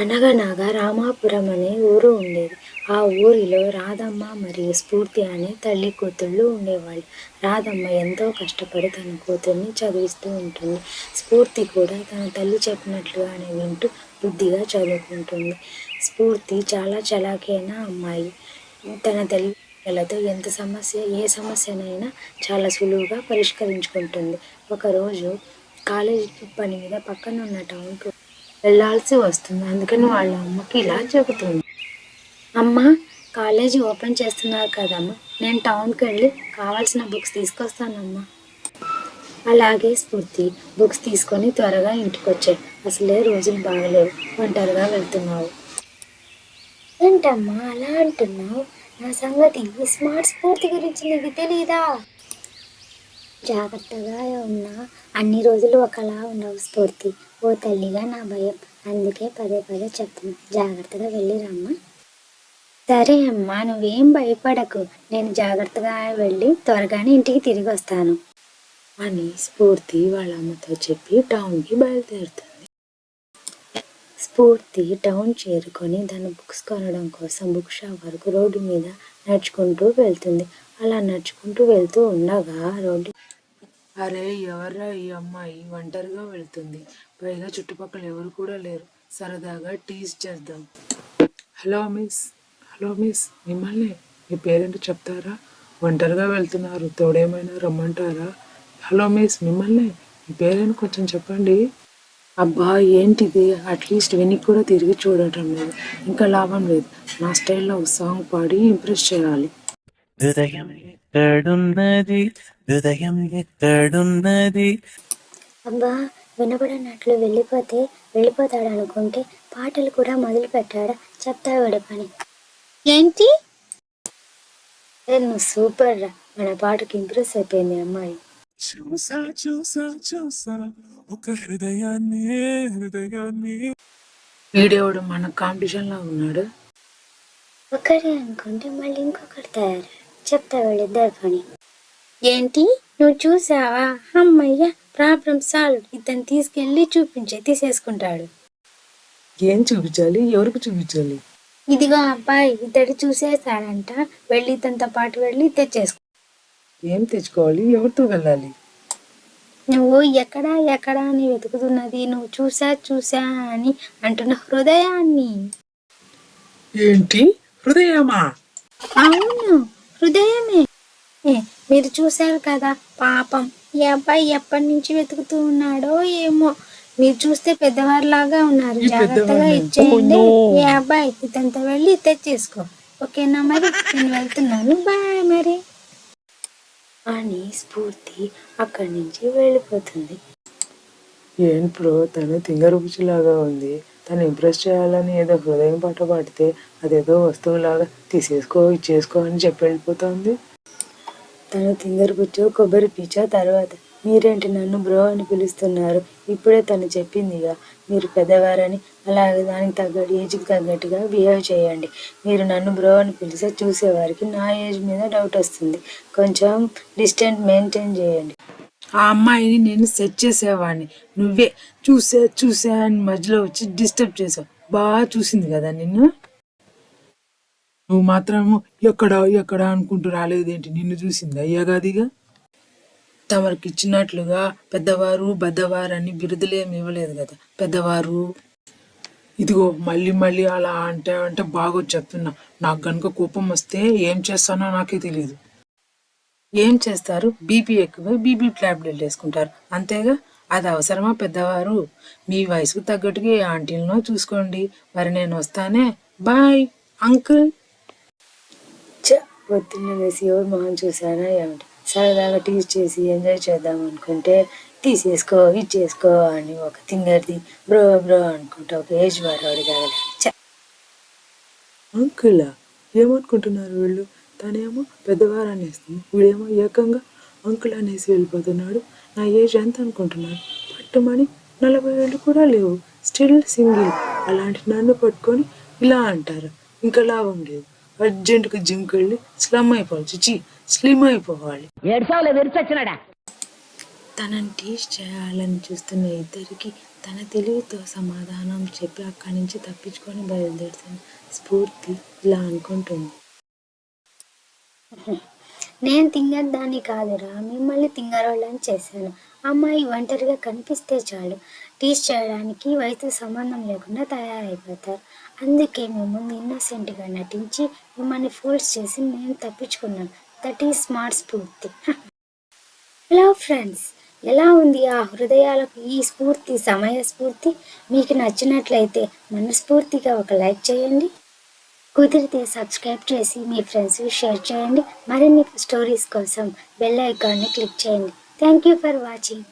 అనగనగా రామాపురం అనే ఊరు ఉండేది. ఆ ఊరిలో రాధమ్మ మరియు స్ఫూర్తి అనే తల్లి కూతుళ్ళు ఉండేవాళ్ళు. రాధమ్మ ఎంతో కష్టపడి తన కూతుర్ని చదివిస్తూ ఉంటుంది. స్ఫూర్తి కూడా తన తల్లి చెప్పినట్లుగానే వింటూ బుద్ధిగా చదువుకుంటుంది. స్ఫూర్తి చాలా చలాకైన అమ్మాయి. తన తల్లి పిల్లలతో ఎంత సమస్య ఏ సమస్యనైనా చాలా సులువుగా పరిష్కరించుకుంటుంది. ఒకరోజు కాలేజీ పని మీద పక్కన ఉన్న టౌన్కి వెళ్ళాల్సి వస్తుంది. అందుకని వాళ్ళ అమ్మకి ఇలా చెబుతుంది. అమ్మ కాలేజీ ఓపెన్ చేస్తున్నారు కదమ్మా. నేను టౌన్కి వెళ్ళి కావాల్సిన బుక్స్ తీసుకొస్తానమ్మా. అలాగే స్ఫూర్తి బుక్స్ తీసుకొని త్వరగా ఇంటికి వచ్చాయి అసలే రోజులు బాగలేవు. ఒంటరిగా వెళ్తున్నావు. ఏంటమ్మా అలా అంటున్నావు? నా సంగతి ఈ స్మార్ట్ స్ఫూర్తి గురించి నీకు తెలీదా? జాగ్రత్తగా ఉన్నా. అన్ని రోజులు ఒకలా ఉండవు స్ఫూర్తి. ఓ తల్లిగా నా భయం. అందుకే పదే పదే చెప్తున్నా. జాగ్రత్తగా వెళ్ళిరమ్మా సరే అమ్మా నువ్వేం భయపడకు. నేను జాగ్రత్తగా వెళ్ళి త్వరగానే ఇంటికి తిరిగి వస్తాను. అని స్ఫూర్తి వాళ్ళ అమ్మతో చెప్పి టౌన్కి బయలుదేరుతుంది. స్ఫూర్తి టౌన్ చేరుకొని తన బుక్స్ కొనడం కోసం బుక్ షాప్ వరకు రోడ్డు మీద నడుచుకుంటూ వెళ్తుంది. అలా నడుచుకుంటూ వెళ్తూ ఉండగా రోడ్డు అరే ఎవర్రా ఈ అమ్మాయి? ఒంటరిగా వెళ్తుంది. పైగా చుట్టుపక్కల ఎవరు కూడా లేరు. సరదాగా టీజ్ చేద్దాం. Hello miss. Hello miss. మిమ్మల్ని మీ పేరెంట్ చెప్తారా? ఒంటరిగా వెళ్తున్నారు. తోడేమైనా రమ్మంటారా? Hello miss. మిమ్మల్ని మీ పేరెంట్ కొంచెం చెప్పండి. అబ్బా ఏంటిది? అట్లీస్ట్ వెనక్కి కూడా తిరిగి చూడటం లేదు. ఇంకా లాభం లేదు. నా స్టైల్లో ఒక సాంగ్ పాడి ఇంప్రెస్ చేయాలి. హృదయం ఎక్కడున్నది? హృదయం ఎక్కడున్నది? అబ్బా వినబడినట్లు వెళ్ళిపోతే వెళ్ళిపోతాడు అనుకుంటే పాటలు కూడా మొదలు పెట్టాడా చెప్తాడు పని. ఏంటి? నువ్వు సూపర్ రా. మన పాటకి ఇంప్రెస్ అయిపోయింది అమ్మాయి. చూసా చూసా చూసా. ఒక హృదయాన్ని హృదయాన్ని. వీడేవాడు మన కాంపిటీషన్ లా ఉన్నాడు. ఒకరే అనుకుంటే మళ్ళీ ఇంకొకటి తయారు చెప్తా వాళ్ళిద్దరు పని ఏంటి? నువ్వు చూసావా? అమ్మయ్య ప్రాబ్లం సాల్వ్ ఇతను తీసుకెళ్ళి చూపించే తీసేసుకుంటాడు. ఏం చూపించాలి? ఎవరికి చూపించాలి? ఇదిగో అబ్బాయి ఇతడు చూసేసాడంట వెళ్ళి ఇతనితో పాటు వెళ్ళి తెచ్చేసుకో. ఏం తెచ్చుకోవాలి? ఎవరితో వెళ్ళాలి? నువ్వు ఎక్కడా ఎక్కడా అని వెతుకుతున్నది. నువ్వు చూసా చూసా అని అంటున్న హృదయాన్ని. ఏంటి? హృదయమా? అవును. మీరు చూశారు కదా పాపం. ఈ అబ్బాయి ఎప్పటి నుంచి వెతుకుతూ ఉన్నాడో ఏమో. మీరు చూస్తే పెద్దవారిలాగా ఉన్నారు. ఈ జాగ్రత్తగా. ఇచ్చేయండి. ఈ అబ్బాయి ఇతనితో వెళ్ళి తెచ్చేసుకో ఓకేనా మరి? నేను వెళ్తున్నాను. బాయ్ మరి. అని స్ఫూర్తి అక్కడి నుంచి వెళ్ళిపోతుంది. ఏం ప్రో తను తింగరబుచ్చిలాగా ఉంది. తను ఇంప్రెస్ చేయాలని ఏదో హృదయం పాట పాడితే అదేదో వస్తువులాగా తీసేసుకో ఇచ్చేసుకో అని చెప్పి వెళ్ళిపోతుంది. తను తింగరు కూర్చో కొబ్బరి పీచో తర్వాత మీరేంటి నన్ను బ్రో అని పిలుస్తున్నారు. ఇప్పుడే తను చెప్పిందిగా మీరు పెద్దవారని అలాగే దానికి తగ్గట్టు ఏజ్కి తగ్గట్టుగా బిహేవ్ చేయండి. మీరు నన్ను బ్రో అని పిలిస్తే చూసేవారికి నా ఏజ్ మీద డౌట్ వస్తుంది. కొంచెం డిస్టెన్స్ మెయింటైన్ చేయండి. ఆ అమ్మాయిని నేను సెట్ చేసేవాడిని. నువ్వే చూసా చూసే అని మధ్యలో వచ్చి డిస్టర్బ్ చేసావు. బాగా చూసింది కదా నిన్ను? నువ్వు మాత్రము ఎక్కడ ఎక్కడ అనుకుంటూ రాలేదేంటి? నిన్ను చూసింది అయ్యాగాదిగా తమరికి ఇచ్చినట్లుగా పెద్దవారు బద్దవారు అని బిరుదులేమి ఇవ్వలేదు కదా. పెద్దవారు ఇదిగో మళ్ళీ మళ్ళీ అలా అంటే అంటే బాగా చెప్తున్నా. నాకు గనుక కోపం వస్తే ఏం చేస్తానో నాకే తెలియదు ఏం చేస్తారు? బీపీ ఎక్కువ బీపీ టాబ్లెట్లు వేసుకుంటారు. అంతేగా? అది అవసరమా పెద్దవారు? మీ వయసుకు తగ్గట్టుగా ఏ ఆంటీలనో చూసుకోండి. మరి నేను వస్తానే. Bye uncle. చ పొద్దున్న వేసి ఎవరు మొహం చూసానా ఏమిటి సరదాగా టీచ్ చేసి ఎంజాయ్ చేద్దాం అనుకుంటే తీసేసుకో ఇచ్చేసుకో అని ఒక తింగర్ది బ్రో బ్రో అనుకుంటా ఒక ఏజ్ వాడు తగల చ. అంకుల్ ఏమనుకుంటున్నారు వీళ్ళు? తనేమో పెద్దవారు అనేస్తుంది వీడేమో ఏకంగా అంకుల్ అనేసి వెళ్ళిపోతున్నాడు. నా ఏజ్ ఎంత అనుకుంటున్నాడు పట్టుమని నలభై ఏళ్ళు కూడా లేవు. Still single. అలాంటి నన్ను పట్టుకొని ఇలా అంటారు. ఇంకా లాభం లేదు. అర్జెంటుగా జిమ్కి వెళ్ళి స్లమ్ అయిపోవాలి. చిచి స్లిమ్ అయిపోవాలి. తనని టీచ్ చేయాలని చూస్తున్న ఇద్దరికి తన తెలివితో సమాధానం చెప్పి అక్కడి నుంచి తప్పించుకొని బయలుదేరుతుంది. స్ఫూర్తి ఇలా అనుకుంటుంది. నేను తింగరదాన్ని కాదురా మిమ్మల్ని తింగరోళ్ళని చేశాను. అమ్మాయి ఒంటరిగా కనిపిస్తే చాలు. టీచ్ చేయడానికి వయసు సంబంధం లేకుండా తయారైపోతారు. అందుకే మేము ఇన్నోసెంట్గా నటించి మిమ్మల్ని ఫోర్స్ చేసి నేను తప్పించుకున్నాను that is smart Spoorthi. Hello friends ఎలా ఉంది ఆ హృదయాలకు ఈ స్ఫూర్తి సమయ స్ఫూర్తి? మీకు నచ్చినట్లయితే మనస్ఫూర్తిగా ఒక లైక్ చేయండి. కుదిరితే సబ్స్క్రైబ్ చేసి మీ ఫ్రెండ్స్కి షేర్ చేయండి. మరిన్ని స్టోరీస్ కోసం బెల్ ఐకాన్ని క్లిక్ చేయండి. Thank you for watching.